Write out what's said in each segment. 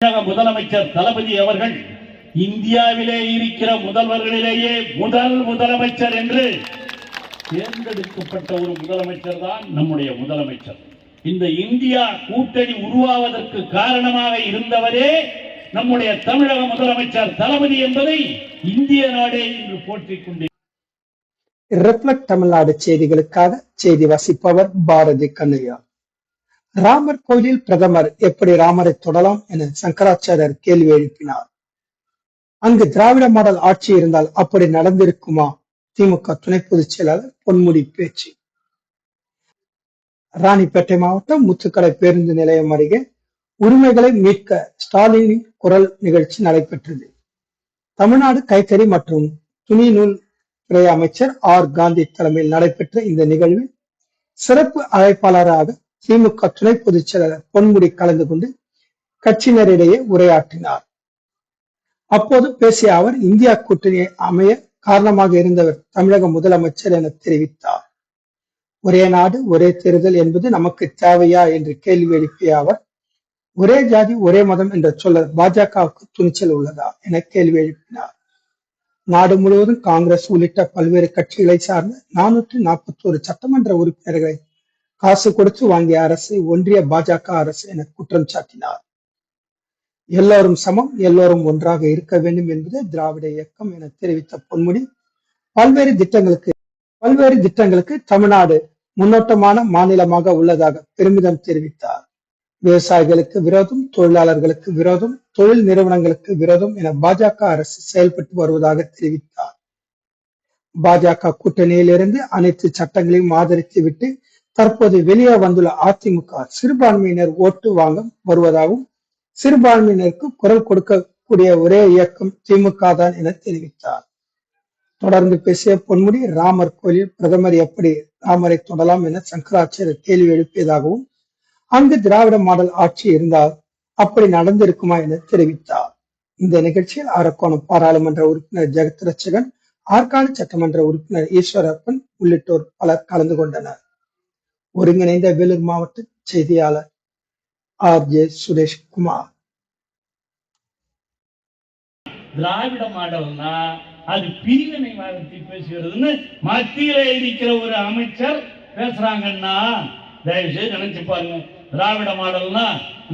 தமிழக முதலமைச்சர் தளபதி அவர்கள் இந்தியாவிலே இருக்கிற முதல்வர்களிலேயே முதல் முதலமைச்சர் என்று தேர்ந்தெடுக்கப்பட்ட ஒரு முதலமைச்சர் தான் நம்முடைய முதலமைச்சர். இந்த இந்தியா கூட்டணி உருவாவதற்கு காரணமாக இருந்தவரே நம்முடைய தமிழக முதலமைச்சர் தளபதி என்பதை இந்திய நாடே இன்று போற்றிக் கொண்டு ரிஃப்ளெக்ட் தமிழ்நாடு செய்திகளுக்காக செய்தி வாசிப்பவர் பாரதி கண்ணையா ராமர் கோயிலில் பிரதமர் எப்படி ராமரை தொடலாம் என சங்கராச்சாரியர் கேள்வி எழுப்பினார். அங்கு திராவிட மாடல் ஆட்சி இருந்தால் அப்படி நடந்திருக்குமா? திமுக துணை பொதுச் செயலாளர் பொன்முடி பேச்சு. ராணிப்பேட்டை மாவட்டம் முத்துக்கடை பேருந்து நிலையம் அருகே உரிமைகளை மீட்க ஸ்டாலினின் குரல் நிகழ்ச்சி நடைபெற்றது. தமிழ்நாடு கைத்தறி மற்றும் துணி நூல் துறை அமைச்சர் ஆர். காந்தி தலைமையில் நடைபெற்ற இந்த நிகழ்வில் சிறப்பு அழைப்பாளராக திமுக துணை பொதுச் செயலாளர் பொன்முடி கலந்து கொண்டு கட்சியினரிடையே உரையாற்றினார். அப்போது பேசிய அவர் இந்தியா கூட்டணி அமைய காரணமாக இருந்தவர் தமிழக முதலமைச்சர் என தெரிவித்தார். ஒரே நாடு ஒரே தேர்தல் என்பது நமக்கு தேவையா என்று கேள்வி எழுப்பிய அவர் ஒரே ஜாதி ஒரே மதம் என்ற சொல்ல பாஜகவுக்கு துணிச்சல் உள்ளதா என கேள்வி எழுப்பினார். நாடு முழுவதும் காங்கிரஸ் உள்ளிட்ட பல்வேறு கட்சிகளை சார்ந்த நானூற்றி நாற்பத்தி ஒரு சட்டமன்ற உறுப்பினர்களை காசு கொடுத்து வாங்கிய அரசு ஒன்றிய பாஜக அரசு என குற்றம் சாட்டினார். எல்லோரும் சமம் எல்லோரும் ஒன்றாக இருக்க வேண்டும் என்பது திராவிட இயக்கம் என தெரிவித்த பொன்முடி. பல்வேறு திட்டங்களுக்கு பல்வேறு திட்டங்களுக்கு தமிழ்நாடு முன்னோட்டமான மாநிலமாக உள்ளதாக பெருமிதம் தெரிவித்தார். விவசாயிகளுக்கு விரோதம் தொழிலாளர்களுக்கு விரோதம் தொழில் நிறுவனங்களுக்கு விரோதம் என பாஜக அரசு செயல்பட்டு வருவதாக தெரிவித்தார். பாஜக கூட்டணியிலிருந்து அனைத்து சட்டங்களையும் ஆதரித்து விட்டு தற்போது வெளியே வந்துள்ள அதிமுக சிறுபான்மையினர் ஓட்டு வாங்க வருவதாகவும் சிறுபான்மையினருக்கு குரல் கொடுக்கக்கூடிய ஒரே இயக்கம் திமுக தான் என தெரிவித்தார். தொடர்ந்து பேசிய பொன்முடி ராமர் கோயிலில் பிரதமர் எப்படி ராமரை தொடலாம் என சங்கராச்சாரியர் கேள்வி எழுப்பியதாகவும் அங்கு திராவிட மாடல் ஆட்சி இருந்தால் அப்படி நடந்திருக்குமா என தெரிவித்தார். இந்த நிகழ்ச்சியில் அரக்கோணம் பாராளுமன்ற உறுப்பினர் ஜெகத் ரட்சகன் ஆற்காடு சட்டமன்ற உறுப்பினர் ஈஸ்வரப்பன் உள்ளிட்டோர் பலர் கலந்து கொண்டனர். ஒருங்கிணைந்த வேலூர் மாவட்ட செய்தியாளர் ஆர் ஜே சுரேஷ்குமார். திராவிட மாடல்னா அது பிரிவினைவாதத்தை பேசுகிறதுன்னு மத்தியில இருக்கிற ஒரு அமைச்சர் பேசுறாங்கன்னா தயவு செய்து நினைச்சு பாருங்க. திராவிட மாடல்னா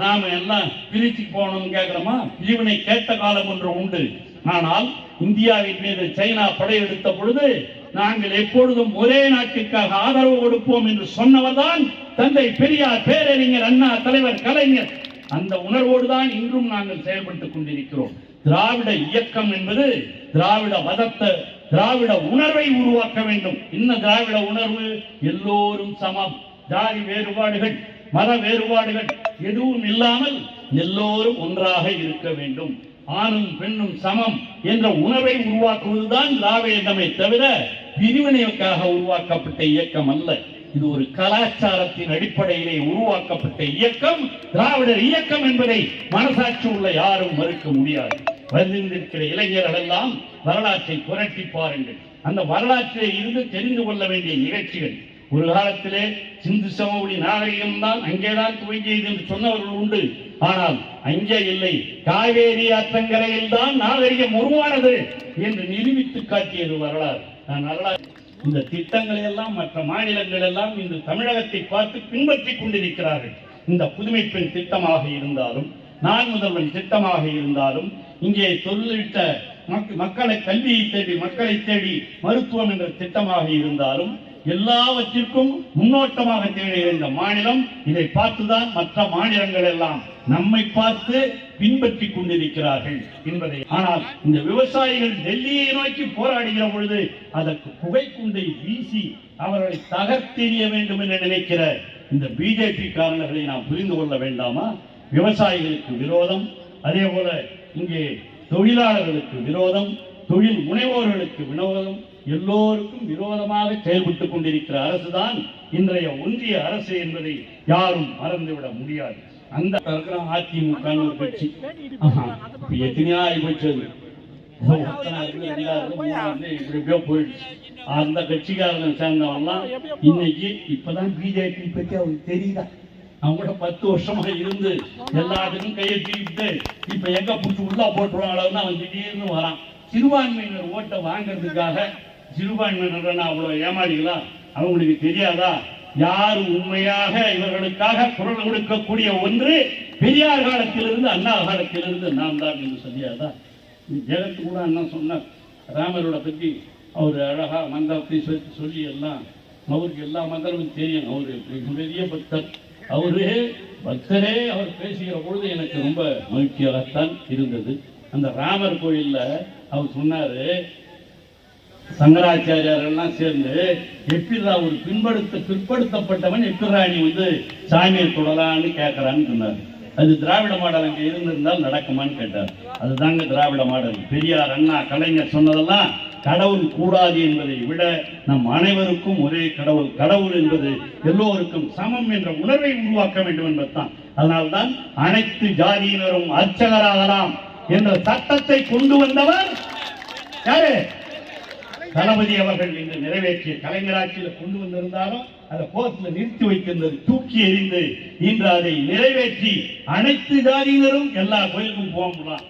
நாம எல்லாம் பிரிச்சு போகணும்னு கேட்கிறோமா பிரிவினை கேட்ட காலம் ஒன்று உண்டு. ஆனால் இந்தியாவின் மீது சைனா படையெடுத்த பொழுது நாங்கள் எப்பொழுதும் ஒரே நாட்டிற்காக ஆதரவு கொடுப்போம் என்று சொன்னவர்தான் தந்தை பெரியார் பேரறிஞர் அண்ணா தலைவர் கலைஞர். அந்த உணர்வோடு தான் இன்றும் நாங்கள் செயல்பட்டுக் கொண்டிருக்கிறோம். திராவிட இயக்கம் என்பது திராவிட மதத்தை திராவிட உணர்வை உருவாக்க வேண்டும். என்ன திராவிட உணர்வு? எல்லோரும் சமம். ஜாதி வேறுபாடுகள் மத வேறுபாடுகள் எதுவும் இல்லாமல் எல்லோரும் ஒன்றாக இருக்க வேண்டும். ஆணும் பெண்ணும் சமம் என்ற உணர்வை உருவாக்குவதுதான் திராவிடமே தவிர பிரிவினைக்காக உருவாக்கப்பட்ட இயக்கம் அல்ல. இது ஒரு கலாச்சாரத்தின் அடிப்படையிலே உருவாக்கப்பட்ட இயக்கம். திராவிடர் இயக்கம் என்பதை மனசாட்சி உள்ள யாரும் மறுக்க முடியாது. வந்திருக்கிற இளைஞர்கள் எல்லாம் வரலாற்றை புரட்டி பாருங்கள். அந்த வரலாற்றிலே இருந்து தெரிந்து கொள்ள வேண்டிய நிகழ்ச்சிகள். ஒரு காலத்திலே சிந்து சமவெளி நாகரிகம் தான் அங்கேதான் துவங்கியது என்று சொன்னவர்கள் உண்டு. ஆனால் அங்கே இல்லை. காவேரி ஆற்றங்கரையில் தான் நாகரிகம் உருவானது என்று நிரூபித்து காட்டியது வரலாறு. நான் வரலாறு இந்த திட்டங்களை எல்லாம் மற்ற மாநிலங்கள் எல்லாம் இன்று தமிழகத்தை பார்த்து பின்பற்றிக் கொண்டிருக்கிறார்கள். இந்த புதுமை பெண் திட்டமாக இருந்தாலும் நான் முதல்வன் திட்டமாக இருந்தாலும் இங்கே சொல்லிட்ட மக்- மக்களை கல்வியை தேடி மக்களை தேடி மருத்துவம் என்ற திட்டமாக இருந்தாலும் எல்லாவற்றிற்கும் முன்னோட்டமாக தேடி இருந்த மாநிலம் இதை பார்த்துதான் மற்ற மாநிலங்கள் எல்லாம் நம்மை பார்த்து பின்பற்றி கொண்டிருக்கிறார்கள் என்பதை. ஆனால் இந்த விவசாயிகள் டெல்லியை நோக்கி போராடுகிற பொழுது அதற்கு புகைக்குண்டை வீசி அவர்களை தகர்த்தெறிய வேண்டும் என்று நினைக்கிற இந்த பிஜேபி காரணர்களை நாம் புரிந்து கொள்ள வேண்டாமா? விவசாயிகளுக்கு விரோதம். அதே போல இங்கே தொழிலாளர்களுக்கு விரோதம். தொழில் முனைவோர்களுக்கு வினோதம் எல்லோருக்கும் விரோதமாக செயல்பட்டுக் கொண்டிருக்கிற அரசுதான் இன்றைய ஒன்றிய அரசு என்பதை யாரும் மறந்துவிட முடியாது. அந்த இருக்கிற அதிமுக ஒரு கட்சி. இப்ப எத்தனையோ ஆகி போச்சு போயிடுச்சு. அந்த கட்சிக்காரங்க சேர்ந்தவன்லாம் இன்னைக்கு இப்பதான் பிஜேபி பத்தி அவருக்கு தெரியுதா? அவங்க கூட பத்து வருஷமா இருந்து எல்லாத்துக்கும் கையை தூக்கிட்டு இப்ப எங்க புடிச்சு உள்ள போட்டுருவாங்களோன்னு அவன் திடீர்னு வரான். சிறுபான்மையினர் ஓட்டை வாங்குறதுக்காக சிறுபான்மையினர் அவ்வளவு ஏமாளிகளா? அவங்களுக்கு தெரியாதா? யார் உண்மையாக இவர்களுக்காக குரல் கொடுக்கக்கூடிய ஒன்று பெரியார் காலத்திலிருந்து அண்ணா காலத்திலிருந்து நாம் தான் என்று சரியாதான் ஜெகத்து கூட அண்ணா சொன்னார். ராமரோட பற்றி அவர் அழகா மந்திரத்தை சொல்லி சொல்லி எல்லாம் அவருக்கு எல்லா மந்திரமும் தெரியும். அவர் பெரிய பக்தர். அவரு பக்தரே அவர் பேசுகிற பொழுது எனக்கு ரொம்ப மகிழ்ச்சியாகத்தான் இருந்தது. அந்த ராமர் கோயிலில் அவர் சொன்னார் சங்கராச்சாரியாரெல்லாம் சேர்ந்து எப்பிரா ஒரு பின்படுத்த பிற்படுத்தப்பட்டவன் எப்பிராணி வந்து சாமியை தொடலான்னு கேட்கறான்னு சொன்னார். அது திராவிட மாடல் அங்கே இருந்திருந்தால் நடக்குமான்னு கேட்டார். அதுதாங்க திராவிட மாடல். பெரியார் அண்ணா கலைஞர் சொன்னதெல்லாம் கடவுள் கூடாது என்பதை விட நம் அனைவருக்கும் ஒரே கடவுள். கடவுள் என்பது எல்லோருக்கும் சமம் என்ற உணர்வை உருவாக்க வேண்டும் என்பதுதான். அதனால்தான் அனைத்து ஜாதியினரும் அர்ச்சகராகலாம் என்ற சட்டத்தை கொண்டு வந்தவர் யாரு? தளபதி அவர்கள் இன்று நிறைவேற்றிய கலைஞராட்சியில் கொண்டு வந்திருந்தாலும் அதை கோர்ட்ல நிறுத்தி வைத்திருந்தது தூக்கி எறிந்து இன்று அதை நிறைவேற்றி அனைத்து ஜாதியினரும் எல்லா கோயிலுக்கும் போகலாம்